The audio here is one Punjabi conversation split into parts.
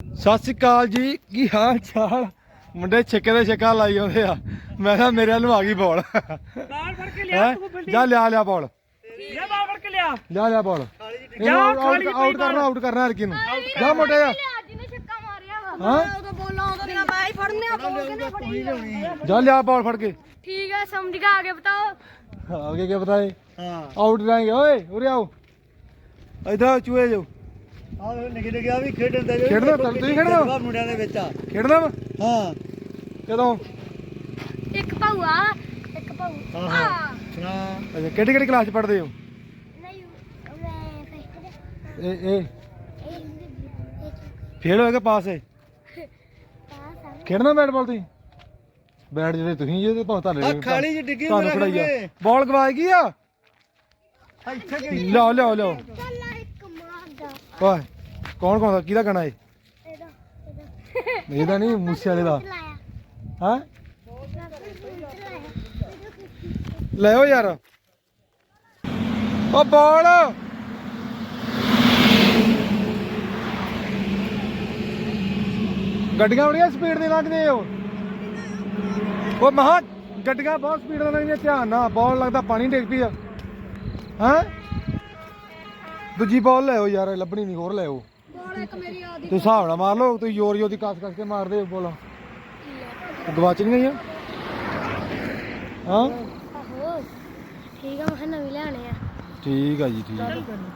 ਸਤਿ ਸ਼੍ਰੀ ਅਕਾਲ ਜੀ ਕੀ ਹਾਲ ਚਾਲ? ਮੁੰਡੇ ਛੱਕੇ ਦੇ ਛੱਕਾ ਲਾਈ ਆਉਂਦੇ ਆ। ਮੈਂ ਕਿਹਾ ਮੇਰੇ ਵੱਲ ਨੂੰ ਆ ਗਈ ਬਾਲ। ਬਾਲ ਫੜ ਕੇ ਲਿਆ ਤੂੰ ਬਿਲਡੀ ਜਾ ਲਿਆ ਲਿਆ ਬਾਲ। ਲਿਆ ਬਾਲ ਫੜ ਕੇ ਲਿਆ। ਲਿਆ ਲਿਆ ਬਾਲ। ਜਾ, ਆਊਟ ਖਾਲੀ ਪਈ ਆਊਟ ਕਰਨਾ ਆਊਟ ਕਰਨਾ ਨੂੰ। ਜਾ ਮੋਟੇ ਜਾ। ਜਿਹਨੇ ਛੱਕਾ ਮਾਰਿਆ ਵਾ। ਹਾਂ? ਉਦੋਂ ਬੋਲਾਂ ਉਦੋਂ ਦੀਆਂ ਮੈਂ ਹੀ ਫੜਨੇ ਆ ਬੋਲ ਕਹਿੰਦੇ ਫੜੀ ਜਾਓ। ਜਾ ਲਿਆ ਬਾਲ ਫੜ ਕੇ। ਠੀਕ ਹੈ ਸਮਝ ਗਿਆ ਆਗੇ ਬਤਾਓ। ਆਗੇ ਕੀ ਹਾਂ। ਆਊਟ ਜਾਏਂਗੇ ਓਏ ਉਰੇ ਆਓ। ਇਧਰ ਚੂਹੇ ਜਾਓ ਆਹ ਨਿੱਕੇ ਨਿੱਕੇ ਆ ਵੀ ਖੇਡਣ ਦੇ ਖੇਡਣਾ ਤਾਂ ਤੁਸੀਂ ਖੇਡਣਾ? ਜਜ਼ਬਾ ਮੁੰਡਿਆਂ ਦੇ ਵਿੱਚ। ਆ ਖੇਡਣਾ ਵਾ? ਹਾਂ। ਕਦੋਂ? ਇੱਕ ਭਾਊਆ ਇੱਕ ਭਾਊ। ਹਾਂ, ਹਾਂ। ਆ ਸੁਣਾ ਅੱਛਾ ਕਿਹੜੀ ਕਿਹੜੀ ਕਲਾਸ ਚ ਪੜ੍ਹਦੇ ਹੋ? ਨਹੀਂ ਮੈਂ ਫਸਟ ਇਹ ਇਹ। ਇਹ ਫੇਲ ਹੋਏਗਾ ਪਾਸ ਹੈ ਪਾਸ ਆ। ਖੇਡਣਾ ਬੈਟ ਬਾਲ ਤੁਸੀਂ? ਬੈਟ ਜਿਹੜੇ ਤੁਸੀਂ ਜੇ ਤੇ ਭਾਵੇਂ ਤੁਹਾਡੇ ਆ ਖਾਲੀ ਜਿਹੀ ਡਿੱਗੀ ਤੁਹਾਨੂੰ ਮੇਰਾ। ਬਾਲ ਗਵਾਏ ਗਈ ਆ? ਇੱਥੇ ਗਈ। ਲਿਆਓ ਲਿਆਓ ਲਿਆਓ ਚੱਲ ਓਏ ਕੌਣ ਕੌਣ ਦਾ ਕਿਹਦਾ ਗਾਣਾ ਹੈ ਇਹਦਾ ਇਹਦਾ। ਇਹਦਾ ਨਹੀਂ ਮੂਸੇ ਵਾਲੇ ਦਾ। ਲਾਇਆ ਹਾਂ? ਲਾਇਆ ਲੈਓ ਯਾਰ। ਓ ਬਾਲ। ਗੱਡੀਆਂ ਬੜੀਆਂ ਸਪੀਡ ਦੇ ਲੰਘਦੇ ਹੋ ਉਹ। ਮਹਾ ਗੱਡੀਆਂ ਬਹੁਤ ਸਪੀਡ ਨਾਲ ਲੰਘਦੀਆਂ ਧਿਆਨ ਨਾਲ। ਬਾਲ ਲੱਗਦਾ ਪਾਣੀ ਡਿੱਗ ਪਈ ਆ ਹਾਂ? ਦੂਜੀ ਬਾਲ ਲੈ ਆਓ ਯਾਰ ਲੱਭਣੀ ਨਹੀਂ ਹੋਰ ਲੈ ਆਓ। ਬੋਲ ਇੱਕ ਮੇਰੀ ਆਦੀ ਤੁਸੀਂ ਹਿਸਾਬ ਨਾਲ ਮਾਰ ਲਓ ਤੁਸੀਂ ਜ਼ੋਰ ਜ਼ੋਰ ਦੀ ਕੱਸ ਕੱਸ ਕੇ ਮਾਰਦੇ ਹੋ ਬੋਲਾਂ। ਗਵਾਚ ਨਹੀਂ ਗਈਆਂ? ਹਾਂ? ਆਹੋ ਠੀਕ ਆ ਮੈਂ ਕਿਹਾ ਨਵੀਂ ਲੈਣੇ ਆ। ਠੀਕ ਆ ਜੀ ਠੀਕ ਆ।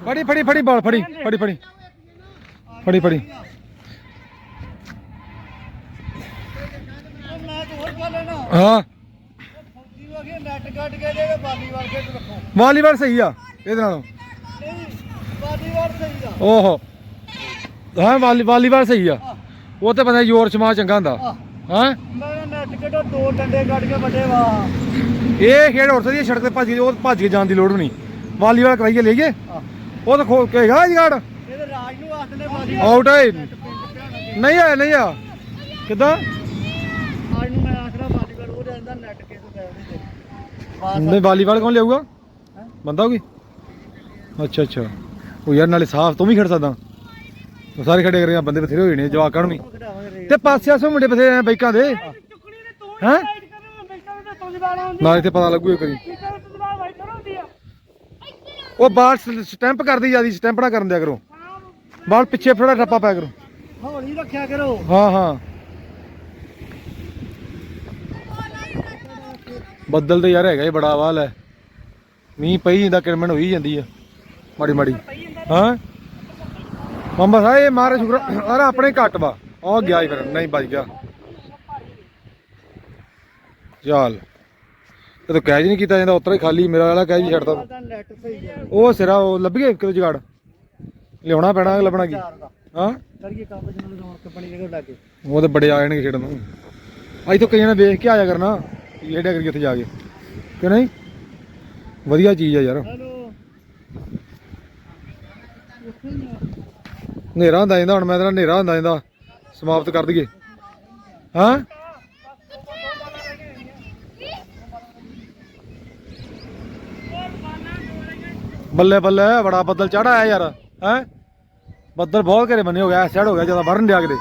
ਫੜੀ ਫੜੀ ਫੜੀ ਬਾਲ ਫੜੀ ਫੜੀ ਫੜੀ। ਫੜੀ ਫੜੀ। ਮੈਂ ਤਾਂ ਹੋਰ ਗੱਲ ਨਾ ਹਾਂ। ਫੌਜੀ ਵਾਗੇ ਨੈਟ ਕੱਢ ਕੇ ਦੇ ਬਾਲੀਵਾਲ ਖੇਡ ਰੱਖੋ। ਵਾਲੀਬਾਲ ਸਹੀ ਆ ਇਹਦੇ ਨਾਲੋਂ। ਨਹੀਂ। ਬਾਲੀਵਾਲ ਸਹੀ ਓਹੋ। ਹਾਂ ਵਾਲੀ ਵਾਲੀਬਾਲ ਸਹੀ ਆ। ਉਹ ਤੇ ਬੰਦਾ ਜ਼ੋਰ ਸਮਾ ਚੰਗਾ ਹੁੰਦਾ। ਹਾਂ? ਮੈਂ ਨੈਟ ਕੱਢੋ ਦੋ ਡੰਡੇ ਕੱਢ ਕੇ ਵੱਡੇ ਵਾ। ਇਹ ਖੇਡ ਹੋਰ ਸਦੀ ਸੜਕ ਤੇ ਭੱਜ ਕੇ ਉਹ ਭੱਜ ਕੇ ਜਾਣ ਦੀ ਲੋੜ ਨਹੀਂ। ਵਾਲੀਬਾਲ ਕਰਾਈਏ ਲਈਏ। ਉਹ ਤਾਂ ਖੋ ਕੇ ਹੈਗਾ ਜਗਾੜ। ਇਹਦੇ ਰਾਜ ਨੂੰ ਆਊਟ ਹੈ ਨਹੀਂ ਆ ਨਹੀਂ ਆ ਕਿਦਾਂ? ਅੱਜ ਨੂੰ ਮੈਂ ਆਖਦਾ ਬਾਲੀਵਾਲ ਉਹਦੇ ਅੰਦਰ ਨੈਟ ਕੇ ਤੋਂ ਨਹੀਂ ਵਾਲੀਬਾਲ ਕੌਣ ਲਿਆਊਗਾ? ਬੰਦਾ ਹੋਗੀ ਅੱਛਾ ਅੱਛਾ। ਉਹ ਯਾਰ ਨਾਲੇ ਸਾਫ਼ ਤੂੰ ਵੀ ਖੜ ਸਕਦਾ। ਉਹ ਸਾਰੇ ਖੜੇ ਕਰੇ, ਬੰਦੇ ਬਥੇਰੇ ਹੋਏ ਨੇ ਜਵਾਕਾਂ ਨੂੰ ਵੀ। ਤੇ ਪਾਸੇ ਆਸੋਂ ਮੁੰਡੇ ਬਥੇਰੇ ਆ ਬਾਈਕਾਂ ਦੇ। ਚੁੱਕਣੀ ਤੇ ਤੂੰ ਪਤਾ ਲੱਗੂ ਇੱਕ ਉਹ ਬਾਲ ਸਟੈਂਪ ਕਰਦੀ ਜਿਆਦੀ, ਸਟੈਂਪ ਨਾ ਕਰਨ ਦਿਆ ਕਰੋ। ਬਾਲ ਪਿੱਛੇ ਥੋੜਾ ਠੱਪਾ ਪਿਆ ਕਰੋ। ਹੌਲੀ ਰੱਖਿਆ ਕਰੋ ਹਾਂ ਹਾਂ। ਬੱਦਲ ਤੇ ਯਾਰ ਹੈਗਾ ਹੀ ਬੜਾ ਵਾਲ ਹੈ ਮੀਂਹ ਪਈ ਜਾਂਦਾ, ਕਿਰਮਣ ਹੋਈ ਜਾਂਦੀ ਆ। ਮਾੜੀ ਮਾੜੀ ਹਾਂ? ਮੰਮਾ ਸਾਹਿਬ ਇਹ ਮਾਰੇ ਸ਼ੁਕਰ ਅਰੇ ਆਪਣੇ ਘੱਟ ਵਾ। ਆ ਗਿਆ ਹੀ ਫਿਰ ਨਹੀਂ ਬਚ ਗਿਆ। ਚੱਲ। ਇਹ ਤਾਂ ਕੈਜ ਨਹੀਂ ਕੀਤਾ ਜਾਂਦਾ ਉਤਰਾ ਹੀ ਖਾਲੀ ਮੇਰਾ ਵਾਲਾ ਕੈਜ ਹੀ ਛੱਡਦਾ। ਤਾਂ ਉਹ ਸਿਰਾ ਉਹ ਲੱਭ ਗਿਆ ਕਿਤੇ ਜਗਾੜ। ਲਿਆਉਣਾ ਪੈਣਾ ਲੱਭਣਾ ਕੀ? ਹਾਂ? ਕਰੀਏ ਕੰਮ ਜਿਹਨਾਂ ਨੂੰ ਕੰਪਨੀ ਜਗ੍ਹਾ ਲੱਗੇ ਉਹ ਤੇ ਬੜੇ ਆ ਜਾਣਗੇ ਖੇਡਣ ਨੂੰ। ਅੱਜ ਤੋਂ ਕਈਆਂ ਨੇ ਵੇਖ ਕੇ ਆਇਆ ਕਰਨਾ ਖੇਡਿਆ ਕਰੀ ਉੱਥੇ ਜਾ ਕੇ। ਕਿ ਨਹੀਂ? ਵਧੀਆ ਚੀਜ਼ ਆ ਯਾਰ। ਹਨੇਰਾ ਹੁੰਦਾ ਜਾਂਦਾ, ਹੁਣ ਮੈਂ ਤੇਰਾ ਹਨੇਰਾ ਹੁੰਦਾ ਜਾਂਦਾ। ਸਮਾਪਤ ਕਰ ਦਈਏ। ਹਾਂ? ਬੱਲੇ ਬੱਲੇ, ਬੜਾ ਬੱਦਲ ਚੜਾ ਆਇਆ ਯਾਰ, ਹੈ? ਬੱਦਲ ਬਹੁਤ ਘਰੇ ਬੰਨੇ ਹੋ ਗਿਆ ਸੈਡ ਹੋ ਗਿਆ ਜ਼ਿਆਦਾ ਵਰਨ ਡਿਆ ਕਿਤੇ।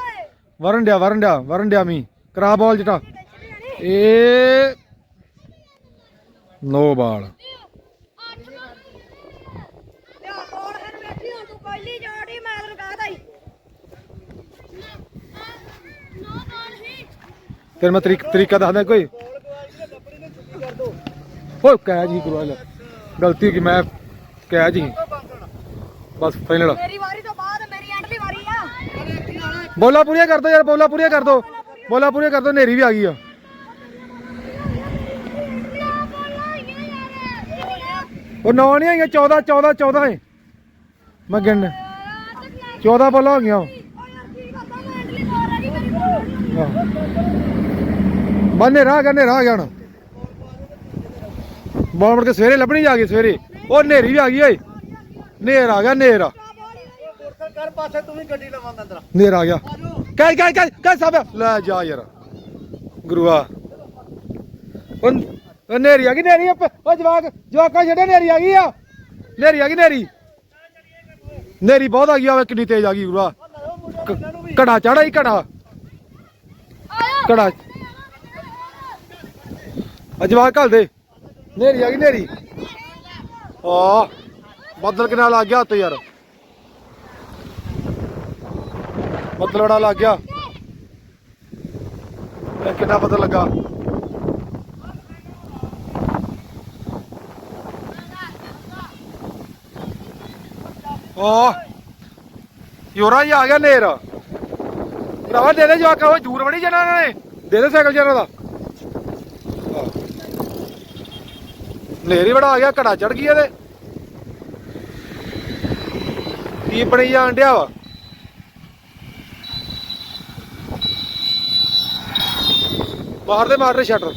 ਵਰਨ ਡਿਆ ਵਰਨ ਡਿਆ ਵਰਨ ਡਿਆ ਮੀ ਕਰਾ ਬਾਲ ਜਟਾ ਇਹ ਨੋ ਬਾਲ। ਤੇਰੇ ਮੈਂ ਤਰੀਕ ਤਰੀਕਾ ਦੱਸਦਾ ਕੋਈ? ਓਏ ਕਹਿ ਜੀ ਗੁਰੂ ਵਾਲਾ। ਗਲਤੀ ਗਈ ਮੈਂ ਕਹਿ ਜੀ। ਬਸ ਫਾਈਨਲ ਮੇਰੀ ਵਾਰੀ ਤੋਂ ਬਾਅਦ ਮੇਰੀ ਐਂਡਲੀ ਵਾਰੀ ਆ। ਬੋਲਾ ਪੂਰੀਆਂ ਕਰ ਦੋ ਯਾਰ ਬੋਲਾ ਪੂਰੀਆਂ ਕਰ ਦੋ। ਬੋਲਾ ਪੂਰੀਆਂ ਕਰ ਦੋ ਹਨੇਰੀ ਵੀ ਆ ਗਈ ਆ। ਉਹ ਨੌ ਨਹੀਂ ਆਈਆਂ 14 14 14 ਹੈ ਮੈਂ ਗਿਣ 14 ਬੋਲਾਂ ਹੋ ਗਈਆਂ। ਬੰਨੇ ਰਾਹ ਕਰਨੇ, ਰਾਹ ਗਿਆ ਬੋਲ ਮੁੜ ਕੇ ਸਵੇਰੇ ਲੱਭਣੀ ਜਾ ਗਈ, ਸਵੇਰੇ। ਉਹ ਹਨੇਰੀ ਵੀ ਆ ਗਈ, ਓਏ। ਨੇਰ ਆ ਗਿਆ ਨੇਰ ਕਰ ਪਾਸੇ ਤੂੰ ਵੀ ਗੱਡੀ ਲਵਾਂ ਮੈਂ ਨੇਰ ਆ ਗਿਆ। ਕਹਿ ਕਹਿ ਕਹਿ ਕਹਿ ਸਾਬ ਲੈ ਜਾ ਯਾਰ। ਗੁਰੂਆ। ਉਹ ਨੇਰੀ ਆ ਗਈ ਨੇਰੀ ਉਹ ਜਵਾਕ, ਜਵਾਕਾਂ ਜਿਹੜੇ ਨੇਰੀ ਆ ਗਈ ਆ। ਨੇਰੀ ਆ ਗਈ ਨੇਰੀ ਨੇਰੀ ਬਹੁਤ ਆ ਗਈ ਆ ਕਿੰਨੀ ਤੇਜ਼ ਆ ਗਈ, ਗੁਰੂਆ। ਘੜਾ ਚੜਾ ਹੀ ਘੜਾ। ਘੜਾ ਅਜਵਾ ਘਲ ਦੇ ਨੇਰੀ ਆ ਗਈ, ਨੇਰੀ। ਆ ਬੱਦਲ ਕਿੰਨਾ ਲੱਗ ਗਿਆ ਉੱਤੇ ਯਾਰ। ਬੱਦਲ ਬੜਾ ਲੱਗ ਗਿਆ। ਇਹ ਕਿੰਨਾ ਬੱਦਲ ਲੱਗਾ? ਆ ਯੋਰਾ ਜੀ ਆ ਗਿਆ ਨੇਰ। ਭਰਾਵਾ ਦੇ ਦੇ ਜਵਾਕਾ ਉਹ ਜੂਰ ਵੜੀ ਜਾਣਾ ਇਹਨਾਂ ਨੇ। ਦੇ ਦੇ ਸਾਈਕਲ ਜਨਾਂ ਦਾ। ਨੇਰ ਬੜਾ ਆ ਗਿਆ, ਘੜਾ ਚੜ ਗਈ ਇਹਦੇ। ਕੀ ਬਣੀ ਜਾਣ ਡਿਆ ਵਾ? ਬਾਹਰ ਦੇ ਮਾਰ ਰਹੇ ਸ਼ਟਰ।